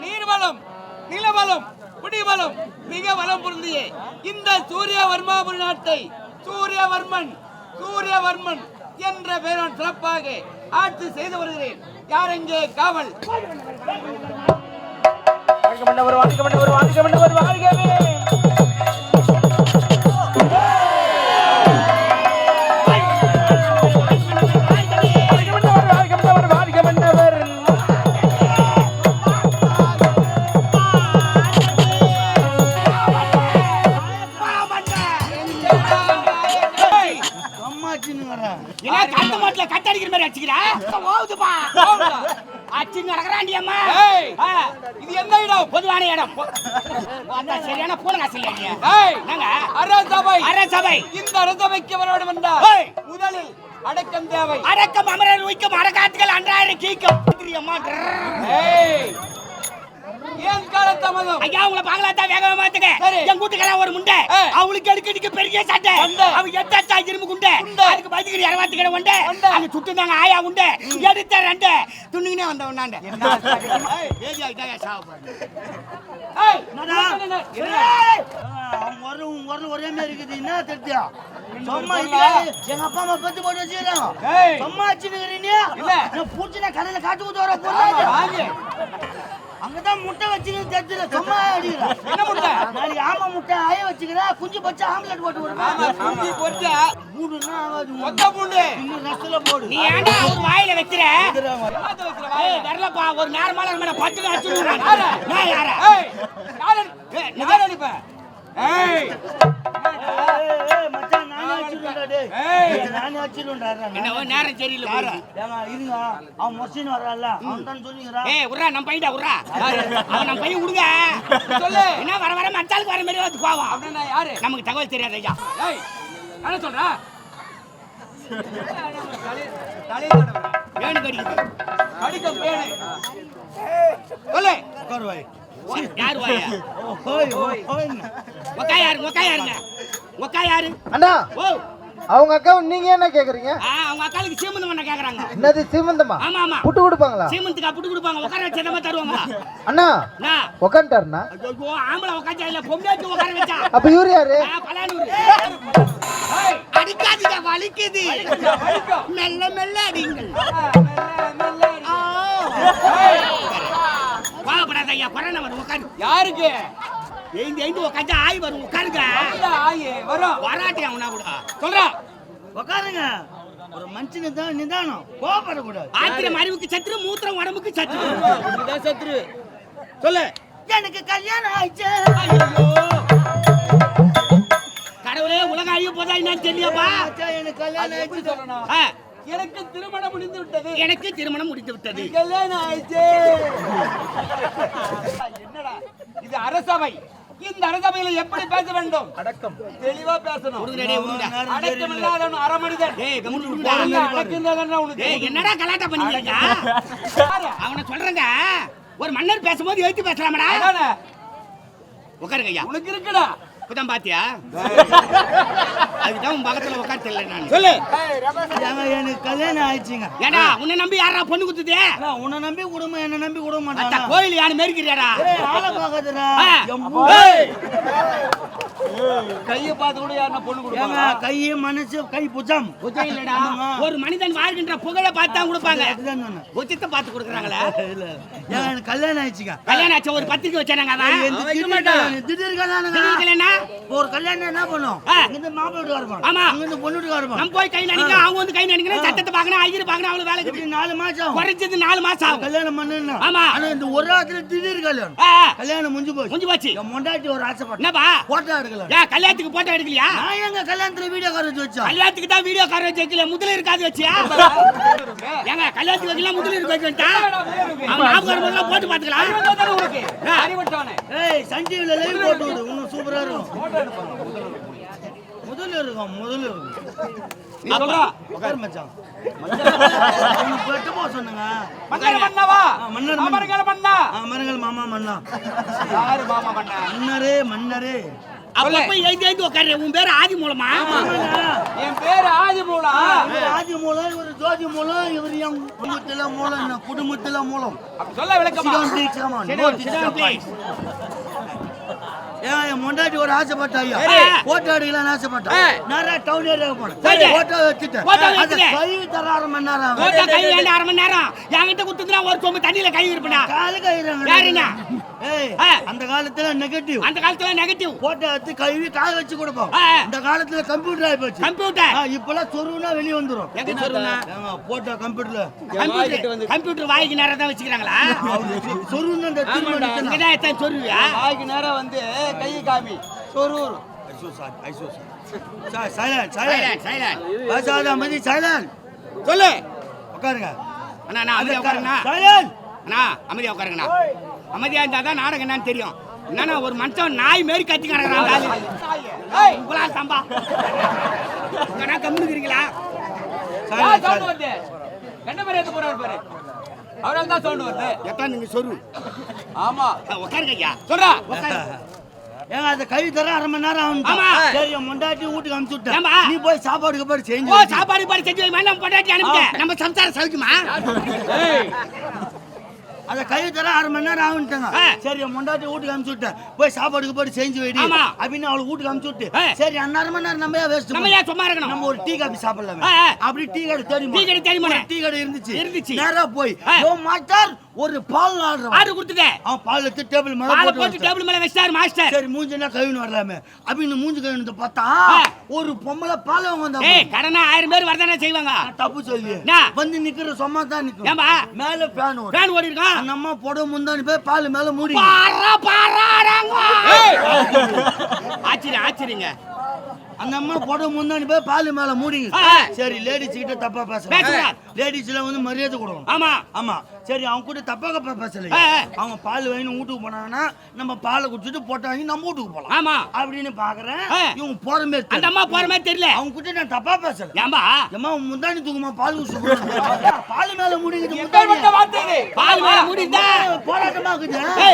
நீர்வளம் நிலவளம் குடிவளம் மிக வளம் பொருந்திய இந்த சூரியவர்மாபுரி நாட்டை சூரியவர்மன் சூரியவர்மன் என்ற பெயரால் சிறப்பாக ஆட்சி செய்து வருகிறேன் யார் எங்கே காவல் வாழ்க மன்னவர் வாழ்க மன்னவர் நடக்கிறாண்டி அம்மா ஏய், இது எந்த இடம்? பொதுவான இடம். பார்த்தா சரியான பூனகா ஏய், என்னங்க? அரசபை அரசபை இந்த அரசபைக்கு வர வேண்டும் என்றால் ஏய். முதலில் அடக்கம் தேவை. அடக்கம் அமரர் உய்க்கும் அடக்காத்துகள் அன்றாயிரம் கீக்கும் அம்மா ஏன் காலதாமதம் ஐயா உங்களை பாக்கலாம் தான் வேகமா மாத்துங்க சரி. என் கூட்டுக்காரன் ஒரு முண்டை. அவளுக்கு எடுக்கடிக்கு பெரிய சட்டை. அவ எட்டாச்சா இரும்பு குண்டை. அதுக்கு பதிக்கிற இரவாத்து கடை உண்டை. அங்க சுட்டுந்தாங்க ஆயா உண்டை எடுத்த ரெண்டு. துண்ணுங்கனே வந்த உண்டாண்ட ஏஜி சாவு ஒரே மாதிரி இருக்குது. என்ன தெரியா சும்மா எங்க அப்பா அம்மா பத்து போட்டு வச்சுக்கிறாங்க. ஏய். சும்மா வச்சுக்கிறீங்க பூச்சினா கடையில காட்டு ஊத்து வர ஆமா, போறாங்க வாங்க. அங்கதான் முட்டை வச்சுக்கிறது தெரிஞ்சல சும்மா அடிக்கிறேன் என்ன முட்டை? நாளைக்கு ஆமா முட்டை ஆய வச்சுக்கிறேன் குஞ்சு பச்சை ஆம்லெட் போட்டு விடுவேன் குஞ்சு ஆகாது பூண்டு. இன்னும் ரசத்துல போடு. நீ ஏன்டா ஒரு வாயில வைக்கிற? வரலப்பா ஒரு நேரமான மேல பட்டு அடிச்சு? நான் யாரா? நானே ஏய். நேரம் சரியில்லை இருங்க அவன் மொசின் வர்றான்ல அவன் தான் சொல்லிக்கிறான் ஏய் உர்றா நம்ம பையன்டா உர்றா அவன் நம்ம பையன் விடுங்க சொல்லு. என்ன வர வர மச்சாலுக்கு வர மாதிரி வந்து போவான் அப்படின்னா யாரு? நமக்கு தகவல் தெரியாது ஐயா ஏய், என்ன சொல்ற? தலை- தலையை தடவுற. வேணு கடிக்குது கடிக்கும் பேணு. சொல்லு. உட்காருவாய் யாரு வாயா ஒக்கா யாரு ஒக்கா யாருங்க ஒக்கா யாரு அண்ணா ஓ அவங்க அக்காவை நீங்க என்ன கேக்குறீங்க? ஆ அவங்க அக்காளுக்கு சீமந்தம் பண்ண கேக்குறாங்க. என்னது சீமந்தமா? ஆமா ஆமா. புட்டு கொடுப்பாங்களா? சீமந்துக்கு அப்படி கொடுப்பாங்க. உட்கார வச்சு நம்ம தருவாங்களா? அண்ணா என்ன உக்காண்டாருண்ணா ஐயோ ஆம்பளை உட்காந்தா இல்ல பொம்மையாச்சு உட்கார வச்சா? அப்ப இவரு யாரு? பலானூரு. அடிக்காதீங்க வலிக்குது. மெல்ல, மெல்ல அடி. வாப்படாத ஐயா கொரோனா வரும் உட்காரு யாருக்கு? எழுந்து எழுந்து உட்காந்து ஆய் வரும் உட்காருங்க ஆயி, வரும். வராட்டி அவனா கூட? சொல்றா. உட்காருங்க ஒரு மனுஷனு தான் நிதானம். கோபப்படக்கூடாது. ஆத்திரம் அறிவுக்கு சத்துரு மூத்திரம் உடம்புக்கு சத்துரு. இதுதான் சத்ரு சொல்லு. எனக்கு கல்யாணம் ஆயிடுச்சு. கடவுளே உலகம் அழிய போதா என்னன்னு தெரியப்பா எனக்கு கல்யாணம் ஆயிடுச்சு. சொல்லணும்? ஆ, எனக்கு திருமணம் முடிந்து விட்டது எனக்கு திருமணம் முடிந்து விட்டது கல்யாணம் ஆயிடுச்சு என்னடா இது அரசவை. இந்த அரசவையில எப்படி பேச வேண்டும்? அடக்கம். தெளிவா பேசணும். அடக்கம் இல்லாதவன் அரை மனிதன். என்னடா கலாட்டா பண்ணிக்கிறீங்க? அவனை சொல்றேங்க. ஒரு மன்னர் பேசும்போது எழுத்து பேசலாமடா? உட்காருங்க ஐயா. உனக்கு இருக்குடா. இப்பதான் பாத்தியா? அதுதான் உன் பக்கத்துல உட்கார தெரியல நான். சொல்லு. எனக்கு கல்யாணம் ஆயிடுச்சுங்க. ஏடா உன்னை நம்பி யாரா பொண்ணு குத்துதே? உன்னை நம்பி குடும்பம் என்ன நம்பி விட மாட்டாங்க கோயில் யானை மேற்கிறியாடா ஏய், ஆளை. கையை பார்த்து கூட யாருன்னா பொண்ணு ஏங்க, கொடுப்பாங்க கை மனசு கை புஜம் புஜம் இல்லடா. ஒரு மனிதன் வாழ்கின்ற புகழை பார்த்து கொடுப்பாங்க. உச்சத்தை பார்த்து கொடுக்குறாங்களா இல்ல. எனக்கு கல்யாணம் ஆயிடுச்சுங்க கல்யாணம் ஆச்சு ஒரு பத்திரிக்கை வைக்க திடீர். கல்யாணம், கல்யாணம் ஒரு கல்யாணம் என்ன பண்ணும். இங்கிருந்து மாப்பிள்ளை இருப்பான். ஆமா. அங்கிருந்து பொண்ணு வீட்டுக்காரர் இருப்பான். நம்ம போய் கை நடிக்கணும் அவங்க வந்து கை நடிக்கணும் சட்டத்தை பார்க்கணும் ஐயர் பார்க்கணும் அவளுக்கு வேலைக்கு இப்படி நாலு மாசம் ஆகும். குறைஞ்சது நாலு மாசம் ஆகும் கல்யாணம் பண்ணணும் ஆமா. ஆனா இந்த ஒரு ராத்திரி திடீர் கல்யாணம் கல்யாணம் முடிஞ்சு போச்சு முடிஞ்சு போச்சு என் மொண்டாட்டி ஒரு ஆசைப்பட்டேன் என்னப்பா போட்டோ எடுக்கல ஏன் கல்யாணத்துக்கு போட்டோ எடுக்கலையா? நான் எங்க கல்யாணத்துல வீடியோ கார் வச்சு வச்சா கல்யாணத்துக்கு தான் வீடியோ கார் வச்சு வைக்கல முதல்ல இருக்காது வச்சியா? ஏங்க கல்யாணத்துக்கு வைக்கலாம் முதல்ல இருக்க வைக்க வேண்டாம் அவன் ஞாபகம் முதல்ல போட்டு பாத்துக்கலாம் ஏய் லைவ் போட்டு விடு. இன்னும் சூப்பரா இருக்கும். முதல்ல இருக்கும் முதல்ல இருக்கும் நீ சொல்றா. உட்காரு மச்சான். உனக்கு பெட்டு போக சொன்னங்க. மன்னர் மன்னவா மன்னர் மன்னா மாமா மன்னா யாரு மாமா மன்னா மன்னரே மன்னரே. அப்ப போய் எழுதி எழுதி உட்காரு உன் பேரு ஆதி மூலமா? என் பேரு ஆதிமூலா இவர் ஆதி மூலம் இவர் ஜோதி மூலம் இவர் என் குடும்பத்துல மூலம் குடும்பத்துல மூலம். சொல்ல விளக்கமா? என் முண்டாட்டி ஒரு ஆசைப்பட்டா ஐயா. சரி. போட்டோ எடுக்கலாம்னு ஆசைப்பட்டா. ஆ. நேரா டவுன் ஏரியாவுக்கு போனேன். போட்டோ வச்சுட்டேன் வச்சுட்டேன். கை தர அரை மணி நேரம். போட்டா கை வேண்ட அரை மணி நேரம். என்கிட்ட குத்துனா ஒரு சொம்பு தண்ணியில கை இருப்பா காலு ஆ. அந்த காலத்துல நெகட்டிவ் அந்த காலத்துல நெகட்டிவ் போட்டோ எடுத்து கழுவி காய வச்சு கொடுப்போம். இந்த காலத்துல கம்ப்யூட்டர் போச்சு. கம்ப்யூட்டர் இப்பெல்லாம் சொருவுனா வெளியே வந்துரும். எங்க போட்டோ கம்ப்யூட்டர்ல கம்ப்யூட்டர் கம்ப்யூட்டர் வாய்க்கு நேரம் தான் வச்சுக்கிறாங்களா சொருவுன்னு அந்த திரும்ப சொல்லுவியா வாய்க்கு நேரம் வந்து கை காமி. சொரூர். ஐசோ சார், ஐசோ சார். Silent silent silent. சொல்லு. உட்காருங்க. அண்ணா நான் அமைதியா உட்காருங்கண்ணா. அண்ணா அமைதியா உட்காருங்கண்ணா. அமைதியா இருந்தா தான் நாடகம் என்னன்னு தெரியும். என்னன்னா ஒரு மனுஷன் நாய் மாரி கத்தி கிடக்குறான் உங்களா சம்பா. உங்கண்ணா கம்முனுக்குறீங்களா? என்ன மாதிரி எடுத்து போறாரு பாரு. அவரால் தான் சவுண்ட் வருது. எத்தனை நீங்க சொல்லு ஆமா. உட்காருங்க ஐயா. சொல்றா. உட்காரு. ஏங்க, அந்த கை தர அரை மணி நேரம் ஆகும். சரி முண்டாட்டி வீட்டுக்கு அனுப்பிச்சு விட்டேன். ஏம்மா? நீ போய் சாப்பாடுக்கு போய் செஞ்சு ஓ. சாப்பாடு பாடி செஞ்சு வைமா நம்ம பொண்டாட்டி அனுப்பிட்டேன் நம்ம சம்சாரம் சவுக்குமா அந்த கை தர அரை மணி நேரம் ஆகுன்ட்டாங்க ஆ. சரி முண்டாட்டி வீட்டுக்கு அனுப்பிச்சு விட்டேன் போய் சாப்பாடுக்கு போய் செஞ்சு வைடி. அப்படின்னு அவளை வீட்டுக்கு அனுப்பிச்சு விட்டு ஆ. சரி அந்த அரை மணி நேரம் நம்ம waste நம்ம? ஏன் சும்மா இருக்கணும் நம்ம ஒரு டீ காபி சாப்பிடலாம். அப்படி டீ கடை தேடி டீ கடை தேடி. டீ கடை இருந்துச்சு இருந்துச்சு. நேரா போய். யோ மாஸ்டர் ஒரு பால் ஆடுறோம் ஆர்டர் கொடுத்துட்டேன் அவன் பால் எடுத்து டேபிள் மேல பாலை போட்டு. டேபிள் மேல வச்சிட்டாரு மாஸ்டர். சரி மூஞ்சினா கழுவின்னு வரலாமே. அப்படின்னு மூஞ்சி கழுவினது பார்த்தா. ஒரு பொம்பளை பால் வாங்க வந்தா ஏய் கடனா ஆயிரம் பேர் வரதானே செய்வாங்க? தப்பு சொல்லி. என்ன? வந்து நிக்கிற சும்மா தான் நிக்கும். ஏம்பா மேல ஃபேன் ஓடும் பிளான் ஓடி இருக்கான் அந்த அம்மா புடவை முந்தானி போய் பால் மேல மூடி. பாரா பாராடாங்க ஆச்சரியம் ஆச்சரியங்க அந்த அம்மா புடவை முந்தானி போய் பால் மேல மூடி. சரி லேடிஸ் கிட்ட தப்பா பேசுறார். லேடிஸ்ல வந்து மரியாதை கொடுக்கணும். ஆமா. ஆமா. சரி அவங்க கூட தப்பா கப்பா பேசல. அவங்க பால் வாங்கி வீட்டுக்கு போனாங்கன்னா நம்ம பாலை குடிச்சிட்டு போட்டோ வாங்கி நம்ம வீட்டுக்கு போலாம் ஆமா. அப்படின்னு பாக்குறேன். இவங்க போற மாதிரி அந்த. அம்மா போற மாதிரி தெரியல. அவங்க கிட்ட நான் தப்பா பேசல. ஏம்பா. ஏம்மா உன் முந்தானி தூக்குமா பால் குடிச்சு பால் மேல முடிக்குது இது பால் மேல முடிந்தா போராட்டமா இருக்குது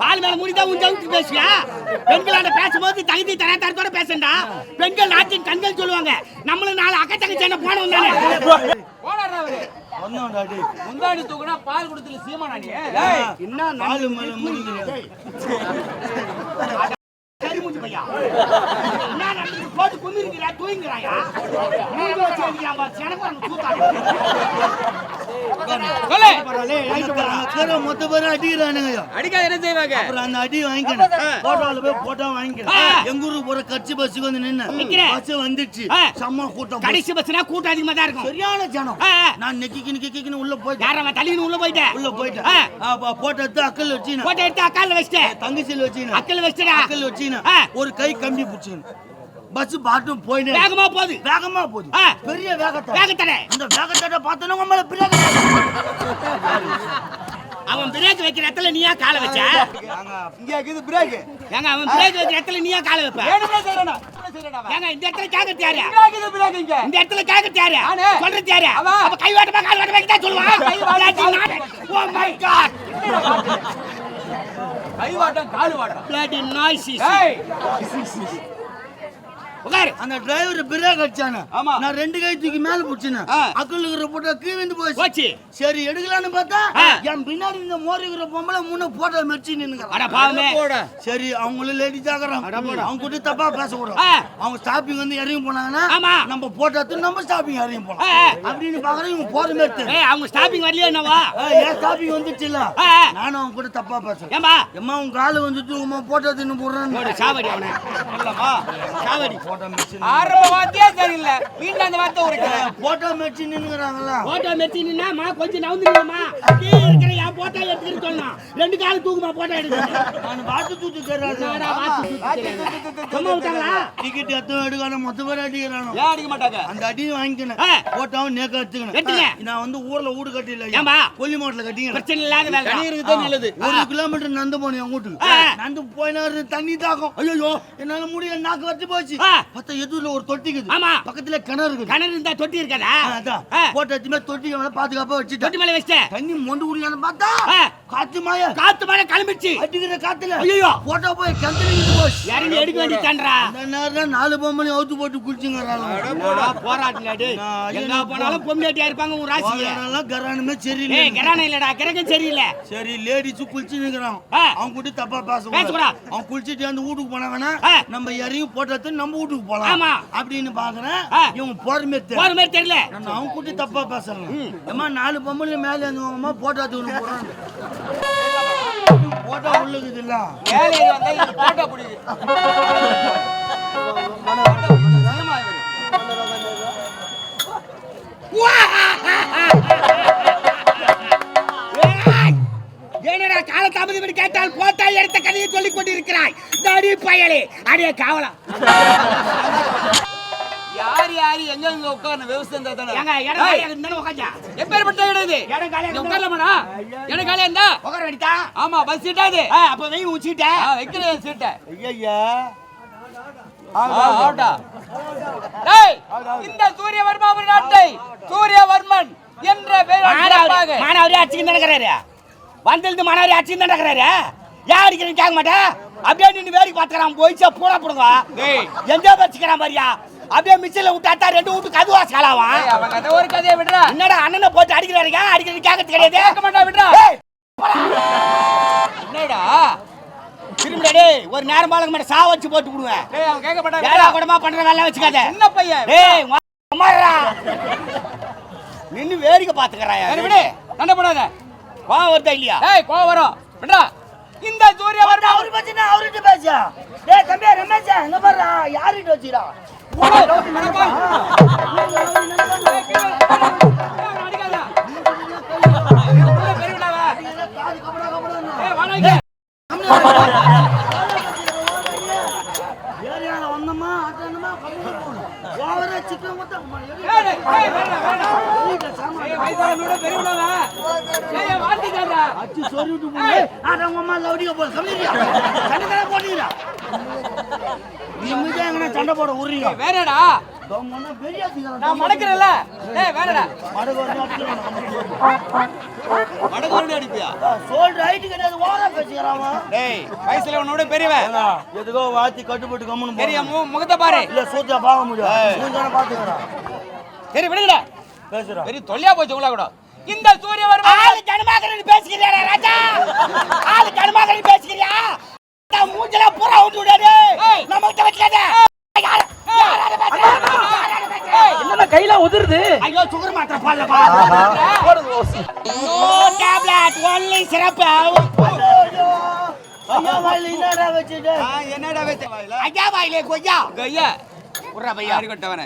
பால் மேல முடிந்தா உன் ஜவுத்து பேசுவியா? பெண்களாண்ட பேசும்போது தகுதி தரத்தரத்தோட பேசண்டா? பெண்கள் நாட்டின் கண்கள் சொல்லுவாங்க. நம்மளும் நாலு அக்கா தங்கச்சி என்ன போனோம் முந்தாடி தூக்குனா பால் கொடுத்துல சீமானா நீ? என்ன பால் மேல முடிக்குது சரி மூஞ்சி பையா? என்ன? போட்டு கும்மி இருக்கிறா தூங்குறாயா எனக்கு அங்க தூக்காது. சொல்லு அக்கறை மொத்த பேரும் அடிக்கிறானுங்க அடிக்காத என்ன செய்வாங்க? அப்புறம் அந்த அடி வாங்கிக்கணும். போட்டோல போய் போட்டோ வாங்கிக்கணும். எங்க ஊருக்கு போற கட்சி பஸ்ஸுக்கு வந்து நின்னு. பஸ் வந்துச்சு. செம்ம கூட்டம் கடைசி பஸ்னா கூட்டம் அதிகமா தான் இருக்கும். சரியான ஜனம். நான் நெக்கிக்கு நெக்கிக்கின்னு உள்ள போயிட்டேன். யாரவன் தள்ளின்னு உள்ள போயிட்டேன் உள்ள போயிட்டேன். போட்டோ எடுத்து அக்கல் வச்சுன்னு போட்டோ எடுத்து அக்கால வச்சிட்டேன். தங்கச்சியில் வச்சுன்னு அக்கல் வச்சிட்டா அக்கல் வச்சுன்னு ஆ. ஒரு கை கம்பி பிடிச்சின்னு பஸ் பாட்டும் போயினே. வேகமா போகுது. வேகமா போகுது. பெரிய வேகத்தை. வேகத்தடை அந்த வேகத்தோட பார்த்தோன்னா மேல பிரேக் அவன் பிரேக் வைக்கிற இடத்துல நீயா காலை வச்ச? இங்க இருக்குது பிரேக். ஏங்க அவன் பிரேக் வைக்கிற இடத்துல நீயா காலை வைப்ப? ஏங்க இந்த இடத்துல கேட்கறது யாரு இந்த இடத்துல கேட்கறது யாரு. சொல்றது யாரு. அப்ப கை வாட்டமா கால் வாட்டமா தான் சொல்லுவான் கை வாட்டு, ஓ மை காட். கை வாட்டம் கால் வாட்டம் பிளடி நாய்ஸ் உட்காரு அந்த டிரைவர் பிரேக் அடிச்சானே ஆமா. நான் ரெண்டு கை தூக்கி மேல பிடிச்சினேன் ஆ. அக்கல் இருக்கிற போட்டோ கீழ்ந்து போச்சு. போச்சு. சரி எடுக்கலாம்னு பார்த்தா. என் பின்னாடி இந்த மோரி இருக்கிற பொம்பளை முன்ன போட்டோ மெரிச்சு நின்னுங்க சரி அவங்களும் லேடிஸ் ஆகுறான் அவங்க கூட தப்பா பேசக்கூடாது. அவங்க ஸ்டாப்பிங் வந்து இறங்கி போனாங்கன்னா ஆமா. நம்ம போட்டோ எடுத்து நம்ம ஸ்டாப்பிங் இறங்கி போலாம். அப்படின்னு பாக்குறேன் இவங்க போற மாதிரி அவங்க ஸ்டாப்பிங் வரலையே என்னவா? ஏன் ஸ்டாப்பிங் வந்துச்சு இல்ல. நானும் அவங்க கூட தப்பா பேசுறேன். எம்மா உன் காலு வந்துட்டு உமா போட்டோ தின்னு போடுறேன்னு. போடு சாவடி அவனை. சாவடி. ஆரம்ப வார்த்தையே சரியில்லை. மீண்டும் அந்த வார்த்தை போட்டோ மெரிச்சு நின்னுங்கிறாங்களா போட்டோ மெச்சினா மா கொஞ்சம் நவுந்துருமா கீழே இருக்கிற என் போட்டோ எடுத்துக்கிட்டு சொல்லலாம் ரெண்டு காலம் தூக்குமா போட்டோ எடுக்கணும்? நான் தூத்து வாத்து? சும்மா விட்டாங்களா டிக்கெட் எத்தனை எடுக்கணும் மொத்த பேர் அடிக்கிறானோ? ஏன் அடிக்க மாட்டாங்க? அந்த அடியும் வாங்கிக்கணும். போட்டாவும் நேக்க. எடுத்துக்கணும். நான் வந்து ஊர்ல வீடு கட்டில ஏம்பா? கொல்லி மாட்டில் கட்டிங்க பிரச்சனை இல்லாத வேலை. தனி இருக்குது நல்லது. ஒரு கிலோமீட்டர் நடந்து போனேன் என் வீட்டுக்கு. ஆ. நடந்து போயினாரு தண்ணி தாக்கம் ஐயோ என்னால முடியல நாக்கு வச்சு போச்சு. ஆ. பார்த்தா எதிரில் ஒரு தொட்டிக்குது ஆமா. பக்கத்துல கிணறு இருக்குது. கிணறு இருந்தா தொட்டி இருக்காதா? அதான். போட்டு மேல பாதுகாப்பா வச்சுட்டேன். தொட்டி மேல வச்சிட்டேன். தண்ணி மொண்டு குடிக்கலான்னு பார்த்தா காத்து மாய. காத்து மழை கிளம்பிச்சு அடிக்கிற காத்துல. ஐயோ போட்டோ போய் கிணத்துல போச்சு இறங்கி எடுக்க வேண்டியதான்றா நேரம் நாலு பொம்பளையும் அவுத்து போட்டு டேய் நான் எங்க போனாலும் பொம்லேட்டியா இருப்பாங்க உன் ராசிக்கு கரானுமே சரியில்லை. கரான இல்லடா கிரகம் சரியில்லை. சரி லேடிஸ் குளிச்சு நிக்கிறான் ஆ. அவன் கூட தப்பா பேச. அவன் குளிச்சுட்டு அந்த வீட்டுக்கு போனாங்கன்னா. நம்ம இறங்கி போட்டது நம்ம வீட்டுக்கு போலாம். ஆமா. அப்படின்னு பாக்குறேன். இவன் போறமே போற மாதிரி தெரியல. நான் அவன் கூட்டி தப்பா பேசுறேன். ஏமா நாலு பொம்பளை மேலே இருந்தவங்கம்மா போட்டோ எடுத்துக்கணும் போறான் போட்டோ உள்ளுக்குது இல்ல வேலை வந்தா இது போட்டோ என்னடா கால தாமதம் கேட்டால் போட்டா எடுத்த கதையை சொல்லிக் கொண்டிருக்கிறாய். தடி பயலே. அடியே காவலா. யார் யாரு எங்க எங்க உட்கார்ந்து விவசாயம் தானே? எங்க இடம் காலியா இருந்தானே உட்காந்தா எப்பேற்பட்ட இடம் இது இடம் காலியா இங்க இருந்தா- உட்காரலாமாடா? இடம் காலியா இருந்தா? உட்கார வேண்டியதா? ஆமா பஸ் சீட்டா இது. அப்ப வெயில் உச்சிட்ட? ஆ, வைக்கிறேன் சீட்டை ஐயா ஆ, ஆவட்டா. டேய், இந்த சூரியவர்மாவின் நாட்டை சூரியவர்மன் என்ற பெயரால் சிறப்பாக மாணவரே அடிச்சுக்கிட்டு நடக்கிறாரு? வந்திருந்து மாணவரே அடிச்சுக்கிட்டு நடக்கிறாரு? ஏன் அடிக்கிறேன்னு கேட்க மாட்டேன் அப்படியே நின்று வேடிக்கை பார்த்துக்கிறான். போயிச்சா பூரா போடுங்க. எந்த வச்சுக்கிறான் பாரியா? அப்படியே மிச்சில விட்டாத்தா ரெண்டு வீட்டு கதுவா கதை ஒரு கதையை விடுறா. என்னடா அண்ணனை போட்டு அடிக்கிறாருங்க அடிக்கிறது? கேட்கறது கிடையாது. கேட்க மாட்டா விடுறா. என்னடா? திரும்பிடா ஒரு நேரம் பாலங்க மாட்டேன் சா வச்சு போட்டு விடுவேன். கேட்க மாட்டா விடுறா. கூடமா பண்ற வேலை வச்சுக்காத. சின்ன பையன் டேய் மாறா நின்னு வேடிக்கை பாத்துக்கறாயா விடு. சண்டை போடாத. வா வருதா இல்லையா? டேய் கோவம் வரும். விடுறா. இந்த பத்தினா அவர்கிட்ட பேசா. டேய் தம்பி ரமேஷா எங்க பாரு யாருகிட்ட வச்சுடா அச்சு சொல்லிட்டு போய் ஆட்ட உங்க அம்மா லவுடிக்க போல கம்மியா சண்டை தானே போட்டீங்களா நிம்மதியா எங்கன்னா சண்டை போட உரிங்க வேறடா நான் மடக்கிறேன்ல. டேய் வேறடா வடகொண்டு அடிப்பியா? சோல்டு ஹைட் கிடையாது ஓவரா பேசிக்கிறான் டேய் வயசுல உன்னோட பெரியவன். எதுக்கோ வாத்தி கட்டுப்பட்டு கம்முன்னு பெரிய முகத்தை பாரு. இல்ல சூத்தியா பார்க்க முடியும். சூத்தியான பாத்துக்கிறான் சரி விடுங்கடா. பேசுறான் பெரிய தொல்லையா போச்சு உங்களா கூட. இந்த சூரியவர்மா ஆளு கனமாகறன்னு பேசிக்கிறியா ராஜா? ஆளு கனமாகறன்னு பேசிக்கிறியா? மூஞ்சல பூரா விட்டு விடாது? யாரால பேசுற? என்னமா கையில உதிருது? ஐயோ சுகர் மாத்திரை பால்ல பா நோ டேப்லெட் ஒன்லி வாயில என்னடா வச்சுட்டு? என்னடா வச்ச? ஐயா வாயிலே கொய்யா. கையா உர்றா பையா. யாரு கொட்டவன